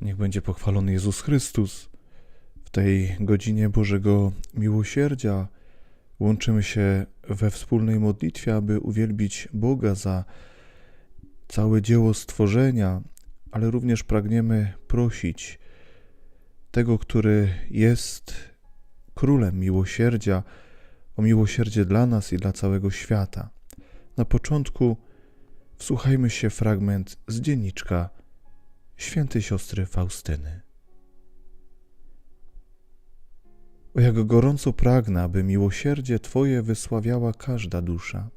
Niech będzie pochwalony Jezus Chrystus. W tej godzinie Bożego Miłosierdzia łączymy się we wspólnej modlitwie, aby uwielbić Boga za całe dzieło stworzenia, ale również pragniemy prosić tego, który jest królem miłosierdzia, o miłosierdzie dla nas i dla całego świata. Na początku wsłuchajmy się fragment z dzienniczka świętej siostry Faustyny. O jak gorąco pragnę, aby miłosierdzie Twoje wysławiała każda dusza.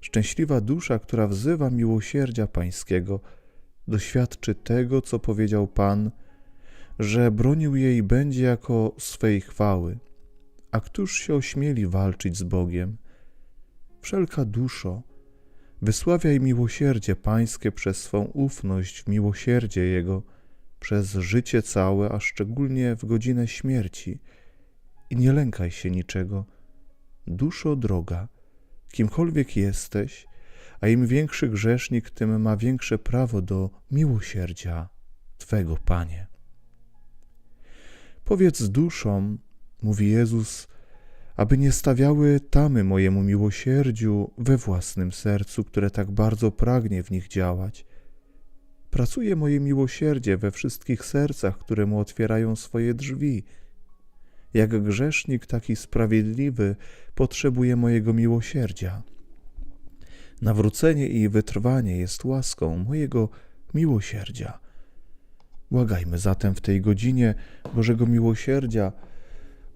Szczęśliwa dusza, która wzywa miłosierdzia Pańskiego, doświadczy tego, co powiedział Pan, że bronił jej będzie jako swej chwały. A któż się ośmieli walczyć z Bogiem? Wszelka duszo, wysławiaj miłosierdzie Pańskie przez swą ufność w miłosierdzie Jego, przez życie całe, a szczególnie w godzinę śmierci. I nie lękaj się niczego. Duszo droga, kimkolwiek jesteś, a im większy grzesznik, tym ma większe prawo do miłosierdzia Twego, Panie. Powiedz duszom, mówi Jezus, aby nie stawiały tamy mojemu miłosierdziu we własnym sercu, które tak bardzo pragnie w nich działać. Pracuje moje miłosierdzie we wszystkich sercach, które mu otwierają swoje drzwi. Jak grzesznik, taki sprawiedliwy potrzebuje mojego miłosierdzia. Nawrócenie i wytrwanie jest łaską mojego miłosierdzia. Błagajmy zatem w tej godzinie Bożego Miłosierdzia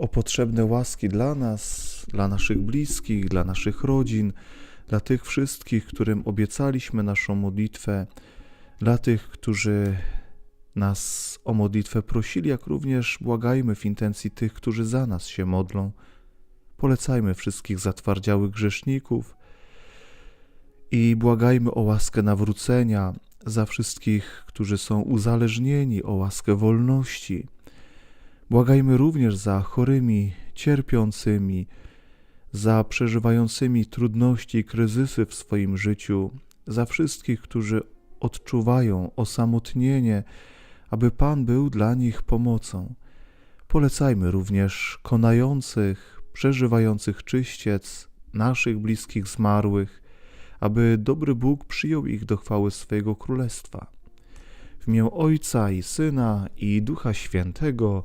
o potrzebne łaski dla nas, dla naszych bliskich, dla naszych rodzin, dla tych wszystkich, którym obiecaliśmy naszą modlitwę, dla tych, którzy nas o modlitwę prosili, jak również błagajmy w intencji tych, którzy za nas się modlą. Polecajmy wszystkich zatwardziałych grzeszników i błagajmy o łaskę nawrócenia za wszystkich, którzy są uzależnieni, o łaskę wolności. Błagajmy również za chorymi, cierpiącymi, za przeżywającymi trudności i kryzysy w swoim życiu, za wszystkich, którzy odczuwają osamotnienie, aby Pan był dla nich pomocą. Polecajmy również konających, przeżywających czyściec, naszych bliskich zmarłych, aby dobry Bóg przyjął ich do chwały swojego królestwa. W imię Ojca i Syna i Ducha Świętego.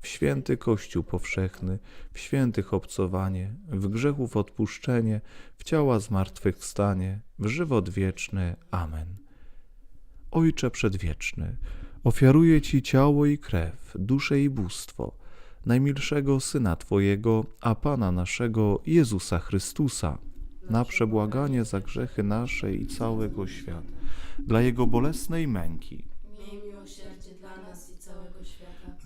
w święty Kościół powszechny, w świętych obcowanie, w grzechów odpuszczenie, w ciała zmartwychwstanie, w żywot wieczny. Amen. Ojcze Przedwieczny, ofiaruję Ci ciało i krew, duszę i bóstwo, najmilszego Syna Twojego, a Pana naszego Jezusa Chrystusa, na przebłaganie za grzechy nasze i całego świata, dla Jego bolesnej męki, Miej miłosierdzie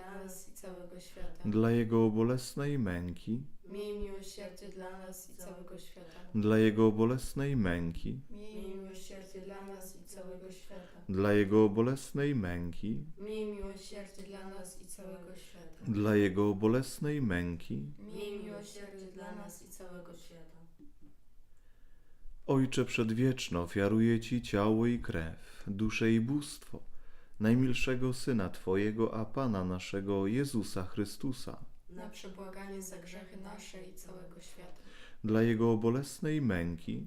nas i całego świata. dla Jego bolesnej męki, Miej miłosierdzie dla nas i całego świata. dla Jego bolesnej męki, Miej miłosierdzie dla nas i całego świata. dla Jego bolesnej męki, Miej miłosierdzie dla nas i całego świata. dla Jego bolesnej męki. Miej miłosierdzie dla nas i całego świata. Ojcze przedwieczny, ofiaruję Ci ciało i krew, duszę i bóstwo najmilszego Syna Twojego, a Pana naszego Jezusa Chrystusa, Na przebłaganie za grzechy nasze i całego świata. dla Jego bolesnej męki,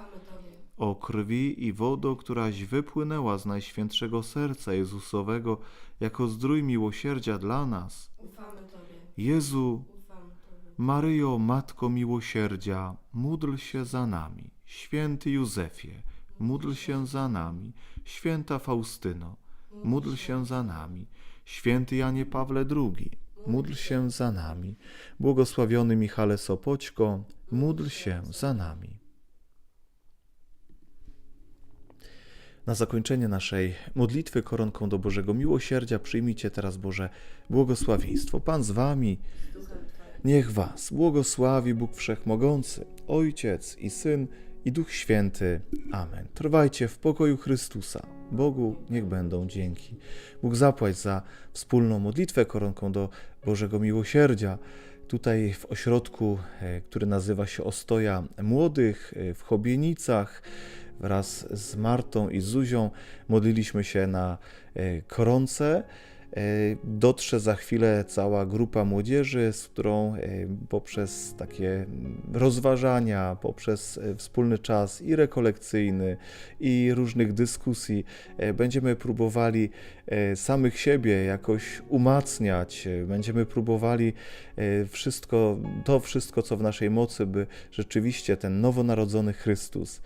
O krwi i wodo, któraś wypłynęła z Najświętszego Serca Jezusowego jako zdrój miłosierdzia dla nas. Ufamy Tobie. Jezu, Ufamy Tobie. Maryjo, Matko Miłosierdzia, módl się za nami. Święty Józefie, módl się za nami. Święta Faustyno, módl się za nami. Święty Janie Pawle II, módl się za nami. Błogosławiony Michale Sopoćko, módl się za nami. Na zakończenie naszej modlitwy koronką do Bożego Miłosierdzia przyjmijcie teraz Boże błogosławieństwo. Pan z wami. Niech Was błogosławi Bóg Wszechmogący, Ojciec i Syn i Duch Święty. Amen. Trwajcie w pokoju Chrystusa. Bogu niech będą dzięki. Bóg zapłać za wspólną modlitwę koronką do Bożego Miłosierdzia. Tutaj w ośrodku, e, który nazywa się Ostoja Młodych e, w Chobienicach, wraz z Martą i Zuzią modliliśmy się na e, koronce. E, Dotrze za chwilę cała grupa młodzieży, z którą e, poprzez takie rozważania, poprzez wspólny czas i rekolekcyjny, i różnych dyskusji będziemy próbowali samych siebie jakoś umacniać, będziemy próbowali wszystko, to wszystko, co w naszej mocy, by rzeczywiście ten nowonarodzony Chrystus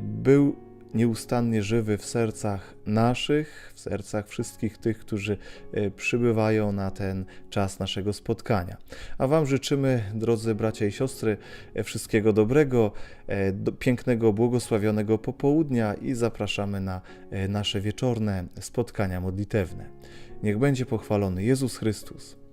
był nieustannie żywy w sercach naszych, w sercach wszystkich tych, którzy e, przybywają na ten czas naszego spotkania. A Wam życzymy, drodzy bracia i siostry, e, wszystkiego dobrego, e, do, pięknego, błogosławionego popołudnia i zapraszamy na e, nasze wieczorne spotkania modlitewne. Niech będzie pochwalony Jezus Chrystus.